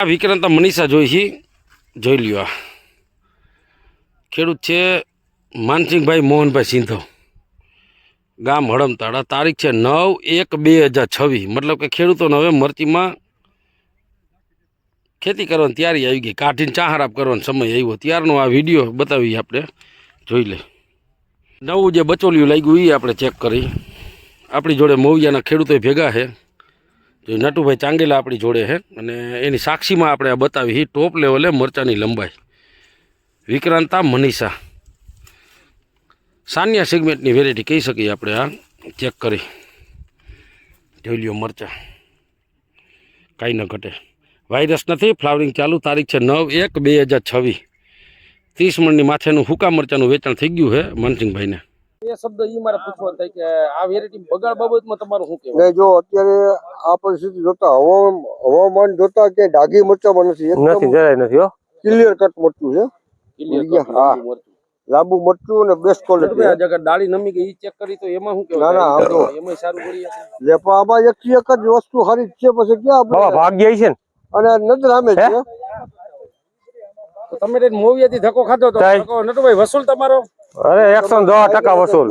આ વિક્રાંત મનીષા જોઈ જોઈ લ્યો આ. ખેડૂત છે માનસિંહભાઈ મોહનભાઈ સિંધો. ગામ હડમતાળા તારીખ છે નવ એક બે હજાર છવ્વીસ. મતલબ કે ખેડૂતોને હવે મરચીમાં ખેતી કરવાની તૈયારી આવી ગઈ. કાઢીને ચાહરાપ કરવાનો સમય આવ્યો. ત્યારનો આ વીડિયો બતાવીએ આપણે. જોઈ લે. નવું જે બચોલિયું લાગ્યું એ આપણે ચેક કરી. આપણી જોડે મૌયાના ખેડૂતો ભેગા છે. જો નટુભાઈ ચાંગેલા આપણી જોડે છે અને એની સાક્ષીમાં આપણે આ બતાવી ટોપ લેવલે મરચાની લંબાઈ. વિક્રાંતા મનીષા. સાનિયા સેગમેન્ટની વેરાયટી કહી શકીએ આપણે આ. ચેક કરી. જોઈ લ્યો મરચા. કાંઈ ન ઘટે. વાયરસ નથી, ફ્લાવરિંગ ચાલુ, તારીખ છે નવ એક બે હજાર છવ્વીસ. ત્રીસ મણની માથેનું હુકા મરચાનું વેચાણ થઈ ગયું છે માનસિંહભાઈને. એ શબ્દ ઈ મારે પૂછવા થાય કે આ વેરાયટી બગાડ બાબતમાં તમારું શું કહેવું? ને જો અત્યારે આ પરિસ્થિતિ જોતા હવામાન હવામાન જોતા કે ડાઘી મરચામાં નથી. નથી જરાય નથી હો. ક્લિયર કટ મરચું છે. હા. લાંબુ મરચું અને બેસ્ટ ક્વોલિટી અગર આ ડાળી નમી ગઈ ચેક કરી તો એમાં શું કહેવું ના, ના? તો- એમાંય સારું પડી લેપા આમાં એક એક જ વસ્તુ સારી છે પછી ક્યાં ભાગ્ય છે ને. અને નજર આમે છે. તમે મોવિયાથી ધક્કો ખાધો તો નટુભાઈ વસૂલ તમારો? અરે એકસો દસ ટકા વસૂલ.